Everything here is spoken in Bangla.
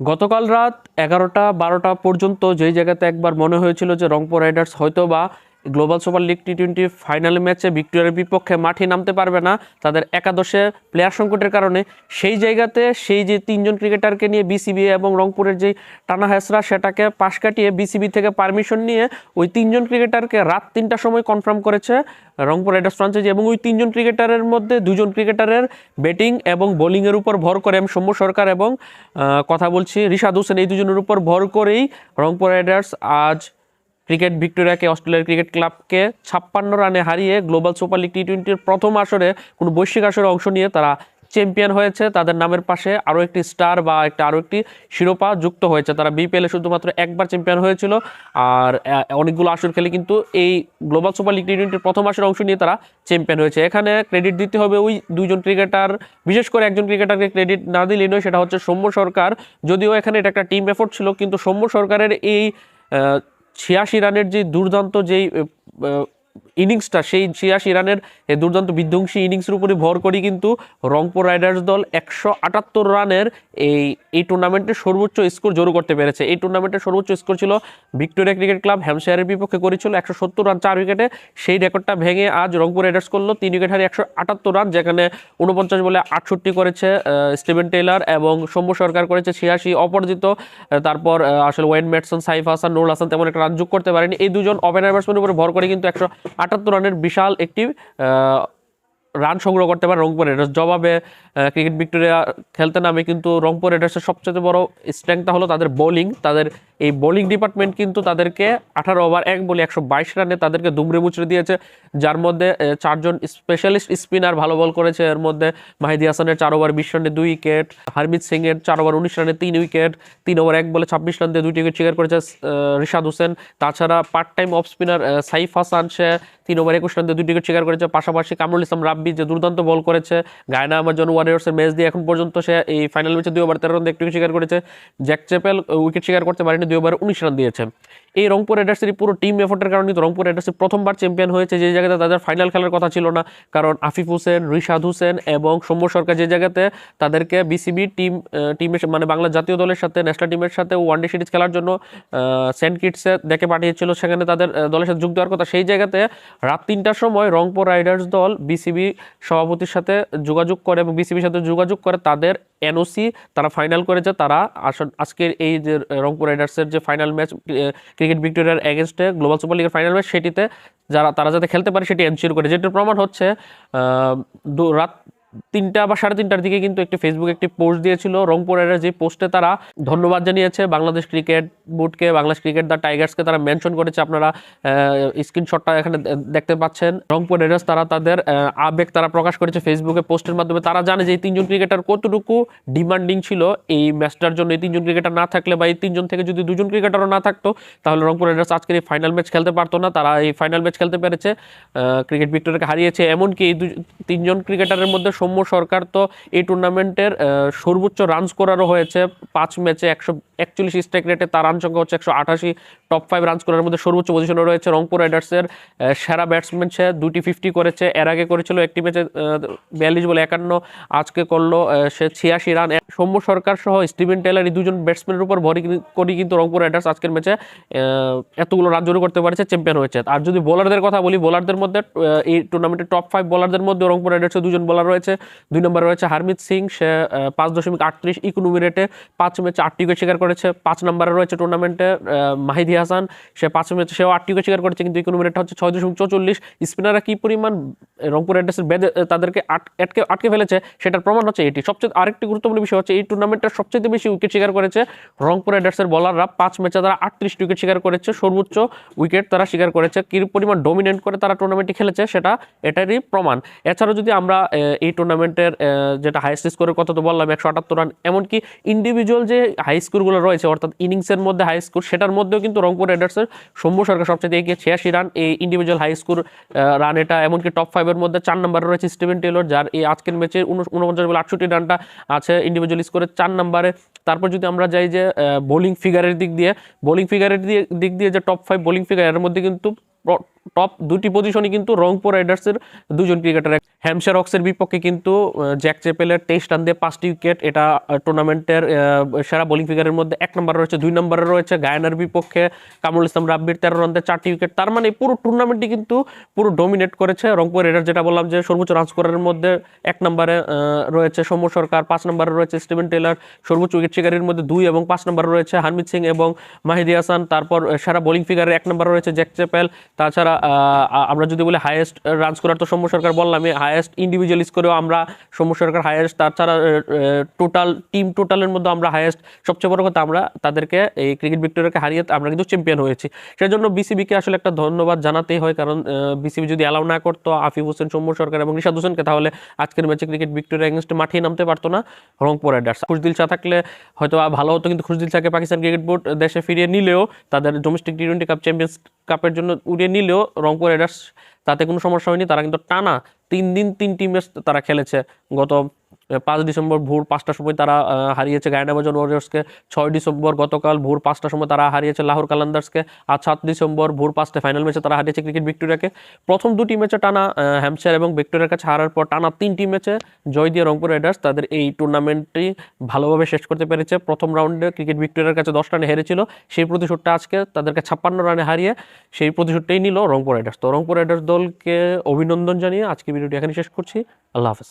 গতকাল রাত এগারোটা বারোটা পর্যন্ত যেই জায়গাতে একবার মনে হয়েছিল যে রংপুর রাইডার্স হয়তো বা global super league T twenty final ম্যাচে ভিক্টোরিয়ার বিপক্ষে মাঠে নামতে পারবে না। তাদের একাদশে প্লেয়ার সংকটের কারণে সেই জায়গাতে সেই যে তিনজন ক্রিকেটারকে নিয়ে বিসিবি এবং রংপুরের যে টানা হেসরা সেটাকে পাশ কাটিয়ে বিসিবি থেকে পারমিশন নিয়ে ওই তিনজন ক্রিকেটারকে রাত তিনটার সময় কনফার্ম করেছে রংপুর রাইডার্স ফ্রাঞ্চাইজি এবং ওই তিনজন ক্রিকেটারের মধ্যে দুজন ক্রিকেটারের ব্যাটিং এবং বোলিংয়ের উপর ভর করে আমি সৌম্য সরকার এবং কথা বলছি রিশাদ হোসেন, এই দুজনের উপর ভর করেই রংপুর রাইডার্স আজ ক্রিকেট ভিক্টোরিয়াকে অস্ট্রেলিয়ার ক্রিকেট ক্লাবকে ছাপ্পান্ন রানে হারিয়ে গ্লোবাল সুপার লিগ টি টোয়েন্টির প্রথম আসরে কোনো বৈশ্বিক আসরে অংশ নিয়ে তারা চ্যাম্পিয়ন হয়েছে। তাদের নামের পাশে আরও একটি স্টার বা একটা আরও একটি শিরোপা যুক্ত হয়েছে। তারা বিপিএলে শুধুমাত্র একবার চ্যাম্পিয়ন হয়েছিল। আর অনেকগুলো আসর খেলে কিন্তু এই গ্লোবাল সুপার লিগ টি টোয়েন্টির প্রথম আসরে অংশ নিয়ে তারা চ্যাম্পিয়ন হয়েছে। এখানে ক্রেডিট দিতে হবে ওই দুজন ক্রিকেটার। বিশেষ করে একজন ক্রিকেটারকে ক্রেডিট না দিলেই নয়, সেটা হচ্ছে সৌম্য সরকার। যদিও এখানে এটা একটা টিম এফোর্ট ছিল, কিন্তু সৌম্য সরকারের এই ছিয়াশি রানের যে দুর্দান্ত যেই ইনিংসটা সেই ছিয়াশি রানের দুর্দান্ত বিধ্বংসী ইনিংসের উপরে ভর করে কিন্তু রংপুর রাইডার্স দল একশো আটাত্তর রানের এই এই টুর্নামেন্টের সর্বোচ্চ স্কোর জোর করতে পেরেছে। এই টুর্নামেন্টের সর্বোচ্চ স্কোর ছিল ভিক্টোরিয়া ক্রিকেট ক্লাব হ্যামশায়ারের বিপক্ষে করেছিল একশো সত্তর রান চার উইকেটে। সেই রেকর্ডটা ভেঙে আজ রংপুর রাইডার্স করল তিন উইকেট হারিয়ে একশো আটাত্তর রান, যেখানে উনপঞ্চাশ বলে আটষট্টি করেছে স্টিভেন টেইলার এবং সৌম্য সরকার করেছে ছিয়াশি অপরাজিত। তারপর আসলে ওয়েন ম্যাটসন, সাইফ হাসান, নুরুল হাসান তেমন একটা রান যোগ করতে পারেনি। এই দুজন ওপেনার ব্যাটসম্যানের উপরে ভর করে কিন্তু একশো আটাত্তর রানের বিশাল একটি রান সংগ্রহ করতে পারে রংপুর রাইডার্স জবাবে ক্রিকেট ভিক্টোরিয়া খেলতে নামে কিন্তু রংপুর রাইডার্সের সবচেয়ে বড় স্ট্রেংথটা হলো তাদের বোলিং তাদের এই বোলিং ডিপার্টমেন্ট কিন্তু তাদেরকে আঠারো ওভার, এক বলে একশো বাইশ রানে তাদেরকে দুমড়ে মুচড়ে দিয়েছে। যার মধ্যে চারজন স্পেশালিস্ট স্পিনার ভালো বল করেছে। এর মধ্যে মাহিদি হাসানের চার ওভার বিশ রানে দুই উইকেট হারমিত সিং এর চার ওভার উনিশ রানে তিন উইকেট তিন ওভার এক বলে ছাব্বিশ রান দিয়ে দুইটি উইকেট শিকার করেছে রিশাদ হোসেন। তাছাড়া part time off spinner Saif Hasan, সে তিন ওভার একুশ রান দিয়ে দুই উইকেট শিকার করেছে। পাশাপাশি কামরুল ইসলাম রাব্বি যে দুর্দান্ত বল করেছে, গায়না আমাজন ওয়ারিয়ার্সের ম্যাচ দিয়ে এখন পর্যন্ত সে এই ফাইনাল ম্যাচে দুই ওভার তেরো রান দিয়ে একটু শিকার করেছে। জ্যাক চেপেল উইকেট শিকার করতে পারেনি। দুই ওভার উনিশ রান দিয়েছে। এই রংপুর রাইডার্সের পুরো টিম এফোর্টের কারণে কিন্তু রংপুর রাইডার্স প্রথমবার চ্যাম্পিয়ন হয়েছে। যে জায়গাতে তাদের ফাইনাল খেলার কথা ছিল না, কারণ আফিফ হোসেন, রিশাদ হোসেন এবং সৌম্য সরকার যে জায়গাতে তাদেরকে বিসিবি টিম টিমের মানে বাংলা জাতীয় দলের সাথে ন্যাশনাল টিমের সাথে ওয়ানডে সিরিজ খেলার জন্য সেন্ট কিটসে দেখে পাঠিয়েছিল। সেখানে তাদের দলের সাথে যোগ দেওয়ার কথা। সেই জায়গাতে রাত তিনটার সময় রংপুর রাইডার্স দল বিসিবি সভাপতির সাথে যোগাযোগ করে এবং বিসিবির সাথে যোগাযোগ করে তাদের এনওসি তারা ফাইনাল করেছে, তারা আসল, আজকের এই যে রংপুর রাইডার্সের যে ফাইনাল ম্যাচ ক্রিকেট ভিক্টোরিয়ার এগেনস্টে গ্লোবাল সুপার লিগের ফাইনাল ম্যাচ সেটিতে যারা, তারা যাতে খেলতে পারে, সেটি এনসিওর করে। যেটির প্রমাণ হচ্ছে রাত তিনটা বা সাড়ে তিনটার দিকে কিন্তু একটি ফেসবুক একটি পোস্ট দিয়েছিল। রংপুর রাইডার্স যে পোস্টে তারা ধন্যবাদ জানিয়েছে। বাংলাদেশ ক্রিকেট বোর্ডকে বাংলাদেশ ক্রিকেট দ্য টাইগার্সকে তারা মেনশন করেছে। আপনারা স্ক্রিনশটটা এখানে দেখতে পাচ্ছেন। রংপুর রাইডার্স তারা তাদের আবেগ তারা প্রকাশ করেছে ফেসবুকে পোস্টের মাধ্যমে। তারা জানে যে এই তিনজন ক্রিকেটার কতটুকু ডিমান্ডিং ছিল এই ম্যাচটার জন্য। এই তিনজন ক্রিকেটার না থাকলে বা এই তিনজন থেকে যদি দুজন ক্রিকেটারও না থাকতো, তাহলে রংপুর রাইডার্স আজকের এই ফাইনাল ম্যাচ খেলতে পারতো না। তারা এই ফাইনাল ম্যাচ খেলতে পেরেছে। ক্রিকেট ভিক্টোরিয়াকে হারিয়েছে। এমনকি এই তিনজন ক্রিকেটারের মধ্যে সৌম্য সরকার তো এই টুর্নামেন্টের সর্বোচ্চ রান স্কোরারও হয়েছে। পাঁচ ম্যাচে একশো একচল্লিশ স্ট্রাইক রেটে তার রান সংখ্যা হচ্ছে একশো আঠাশি। টপ ফাইভ রান স্কোরারের মধ্যে সর্বোচ্চ পজিশনে রয়েছে রংপুর রাইডার্সের সেরা ব্যাটসম্যান সে দুটি ফিফটি করেছে। এর আগে করেছিল একটি ম্যাচে বিয়াল্লিশ বলে একান্ন, আজকে করল সে ছিয়াশি রান। সৌম্য সরকার সহ স্টিভেন টেলার এই দুজন ব্যাটসম্যানের উপর ভরি করি কিন্তু রংপুর রাইডার্স আজকের ম্যাচে এতগুলো রান জোর করতে পারছে চ্যাম্পিয়ন হয়েছে। আর যদি বোলারদের কথা বলি বোলারদের মধ্যে এই টুর্নামেন্টের টপ ফাইভ বোলারদের মধ্যে রংপুর রাইডার্সের দুজন বোলার রয়েছে। দুই নম্বরে রয়েছে হারমিত সিং, সে পাঁচ দশমিক আটত্রিশ ইকোনমি রেটে পাঁচ ম্যাচে আটটি উইকেট শিকার করেছে, পাঁচ নম্বরে রয়েছে টুর্নামেন্টে মাহিদি হাসান। সে পাঁচ ম্যাচে সেও আটটি উইকেট শিকার করেছে, কিন্তু ইকোনমি রেটটা হচ্ছে ছয় দশমিক চৌচল্লিশ। স্পিনাররা কি পরিমাণ রংপুর রাইডার্সের বেদে তাদেরকে আটকে আটকে ফেলেছে, সেটার প্রমাণ হচ্ছে এটি। সবচেয়ে আরেকটি গুরুত্বপূর্ণ বিষয় হচ্ছে, এই টুর্নামেন্টের সবচেয়ে বেশি উইকেট শিকার করেছে রংপুর রাইডার্সের বলাররা পাঁচ ম্যাচে তারা আটত্রিশ উইকেট শিকার করেছে, সর্বোচ্চ উইকেট তারা শিকার করেছে। কি পরিমাণ ডমিনেট করে তারা টুর্নামেন্টটি খেলেছে, সেটা, এটারই প্রমাণ। এছাড়াও যদি আমরা এই টুর্নামেন্টের যেটা হাইস্ট স্কোরের কথা তো বললাম, একশো আটাত্তর রান এমনকি ইন্ডিভিজুয়াল যে হাই স্কোরগুলো রয়েছে, অর্থাৎ ইনিংসের মধ্যে হাই স্কোর সেটার মধ্যেও কিন্তু রংপুর রাইডার্সের সৌম্য সরকার সবচেয়ে এগিয়ে ছিয়াশি রান এই ইন্ডিভিজুয়াল হাই স্কোর রান এটা, এমনকি টপ ফাইভের মধ্যে চার নম্বরে রয়েছে স্টিভেন টেলর যার এই আজকের ম্যাচে উনপঞ্চাশ বলে আটষট্টি রানটা আছে ইন্ডিভিজুয়াল স্কোরের চার নম্বরে তারপর যদি আমরা যাই যে বোলিং ফিগারের দিক দিয়ে বোলিং ফিগারের দিক দিয়ে যে টপ ফাইভ বোলিং ফিগার এর মধ্যে কিন্তু টপ দুটি পজিশনই কিন্তু রংপুর রাইডার্সের দুজন ক্রিকেটার হ্যামশার অক্সের বিপক্ষে কিন্তু জ্যাক চেপেলের তেইশ রান দিয়ে পাঁচটি উইকেট, এটা টুর্নামেন্টের সেরা বোলিং ফিগারের মধ্যে এক নম্বরে রয়েছে, দুই নম্বরে রয়েছে গায়ানার বিপক্ষে কামরুল ইসলাম রাব্বির তেরো রান দিয়ে চারটি উইকেট। তার মানে পুরো টুর্নামেন্টটি কিন্তু পুরো ডোমিনেট করেছে। রংপুর রেডার যেটা বললাম যে সর্বোচ্চ রান স্কোরের মধ্যে এক নম্বরে রয়েছে সৌম্য সরকার, পাঁচ নম্বরে রয়েছে স্টিভেন টেলার সর্বোচ্চ উইকেট শিকারীর মধ্যে দুই এবং পাঁচ নম্বরে রয়েছে হারমিত সিং এবং মাহিদি হাসান। তারপর সেরা বোলিং ফিগারের এক নম্বরে রয়েছে জ্যাক চেপেল। তাছাড়া আমরা যদি বলি হাইয়েস্ট রান স্কোরার তো সৌম্য সরকার বললামই হাইয়েস্ট ইন্ডিভিজুয়াল স্কোরেও আমরা সৌম্য সরকার হায়েস্ট তাছাড়া টোটাল টিম টোটালের মধ্যে আমরা হায়েস্ট সবচেয়ে বড় কথা আমরা তাদেরকে, এই ক্রিকেট ভিক্টোরিয়াকে হারিয়ে আমরা কিন্তু চ্যাম্পিয়ন হয়েছি। সেজন্য বিসিবিকে আসলে একটা ধন্যবাদ জানাতেই হয়, কারণ বিসিবি যদি অ্যালাউ না করতো, আফিফ হোসেন, সৌম্য সরকার এবং রিশাদ হোসেনকে, তাহলে আজকের ম্যাচে ক্রিকেট ভিক্টোরিয়া এগেনস্টে মাঠেই নামতে পারতো না রংপুর রাইডার্স খুশদিল শাহ থাকলে হয়তো ভালো হতো, কিন্তু খুশদিল শাহকে পাকিস্তান ক্রিকেট বোর্ড দেশে ফিরিয়ে নিলেও, তাদের domestic T twenty cup champions কাপের জন্য উড়িয়ে নিলেও রংপুর রাইডার্স তাতে কোনো সমস্যা হয়নি, তারা কিন্তু টানা তিন দিন তিনটি ম্যাচ তারা খেলেছে। গত পাঁচ ডিসেম্বর ভোর পাঁচটার সময় তারা হারিয়েছে গায়নাবাজন ওয়ারিয়ার্সকে ছয় ডিসেম্বর গতকাল ভোর পাঁচটার সময় তারা হারিয়েছে লাহোর কালান্দার্সকে আর সাত ডিসেম্বর ভোর পাঁচটা ফাইনাল ম্যাচে তারা হারিয়েছে ক্রিকেট ভিক্টোরিয়াকে প্রথম দুটি ম্যাচে টানা আহ, হ্যাম্পশায়ার এবং ভিক্টোরিয়ার কাছে হারার পর টানা তিনটি ম্যাচে জয় দিয়ে রংপুর রাইডার্স তাদের এই টুর্নামেন্টটি ভালোভাবে শেষ করতে পেরেছে। প্রথম রাউন্ডে ক্রিকেট ভিক্টোরিয়ার কাছে দশ রানে হেরেছিল। সেই প্রতিশোধটা আজকে তাদেরকে ছাপ্পান্ন রানে হারিয়ে সেই প্রতিশোধটাই নিল রংপুর রাইডার্স তো রংপুর রাইডার্স দলকে অভিনন্দন জানিয়ে আজকে ভিডিওটি এখানে শেষ করছি। আল্লাহ হাফেজ।